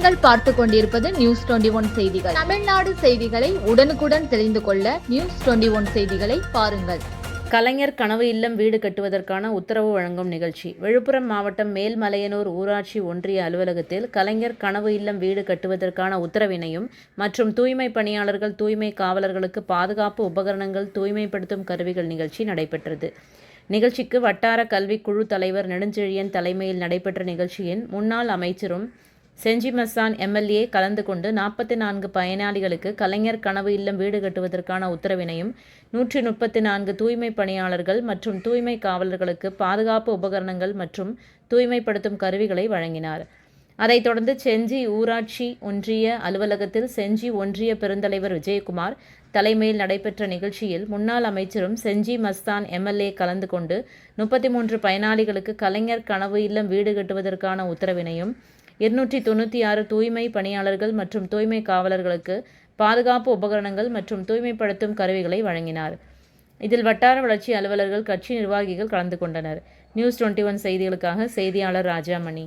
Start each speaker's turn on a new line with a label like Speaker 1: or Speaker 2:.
Speaker 1: பார்த்து கொண்டிருப்பது news twenty one செய்திகள். தமிழ்நாடு செய்திகளை உடனுக்குடன் தெரிந்து கொள்ள நியூஸ் டுவெண்டி ஒன் செய்திகளை பாருங்கள்.
Speaker 2: கலைஞர் கனவு இல்லம் வீடு கட்டுவதற்கான உத்தரவு வழங்கும் நிகழ்ச்சி. விழுப்புரம் மாவட்டம் மேல்மலையனூர் ஊராட்சி ஒன்றிய அலுவலகத்தில் கலைஞர் கனவு இல்லம் வீடு கட்டுவதற்கான உத்தரவினையும் மற்றும் தூய்மை பணியாளர்கள் தூய்மை காவலர்களுக்கு பாதுகாப்பு உபகரணங்கள் தூய்மைப்படுத்தும் கருவிகள் நிகழ்ச்சி நடைபெற்றது. நிகழ்ச்சிக்கு வட்டார கல்விக்குழு தலைவர் நெடுஞ்செழியன் தலைமையில் நடைபெற்ற நிகழ்ச்சியின் முன்னாள் அமைச்சரும் செஞ்சி மஸ்தான் எம்எல்ஏ கலந்து கொண்டு நாற்பத்தி நான்கு பயனாளிகளுக்கு கலைஞர் கனவு இல்லம் வீடு கட்டுவதற்கான உத்தரவினையும் நூற்றி முப்பத்தி நான்கு தூய்மை பணியாளர்கள் மற்றும் தூய்மை காவலர்களுக்கு பாதுகாப்பு உபகரணங்கள் மற்றும் தூய்மைப்படுத்தும் கருவிகளை வழங்கினார். அதைத் தொடர்ந்து செஞ்சி ஊராட்சி ஒன்றிய அலுவலகத்தில் செஞ்சி ஒன்றிய பெருந்தலைவர் விஜயகுமார் தலைமையில் நடைபெற்ற நிகழ்ச்சியில் முன்னாள் அமைச்சரும் செஞ்சி மஸ்தான் எம்எல்ஏ கலந்து கொண்டு முப்பத்தி மூன்று பயனாளிகளுக்கு கலைஞர் கனவு இல்லம் வீடு கட்டுவதற்கான உத்தரவினையும் இருநூற்றி தொண்ணூற்றி ஆறு தூய்மை பணியாளர்கள் மற்றும் தூய்மை காவலர்களுக்கு பாதுகாப்பு உபகரணங்கள் மற்றும் தூய்மைப்படுத்தும் கருவிகளை வழங்கினார். இதில் வட்டார வளர்ச்சி அலுவலர்கள் கட்சி நிர்வாகிகள் கலந்து கொண்டனர். நியூஸ் டுவெண்ட்டி ஒன் செய்திகளுக்காக செய்தியாளர் ராஜாமணி.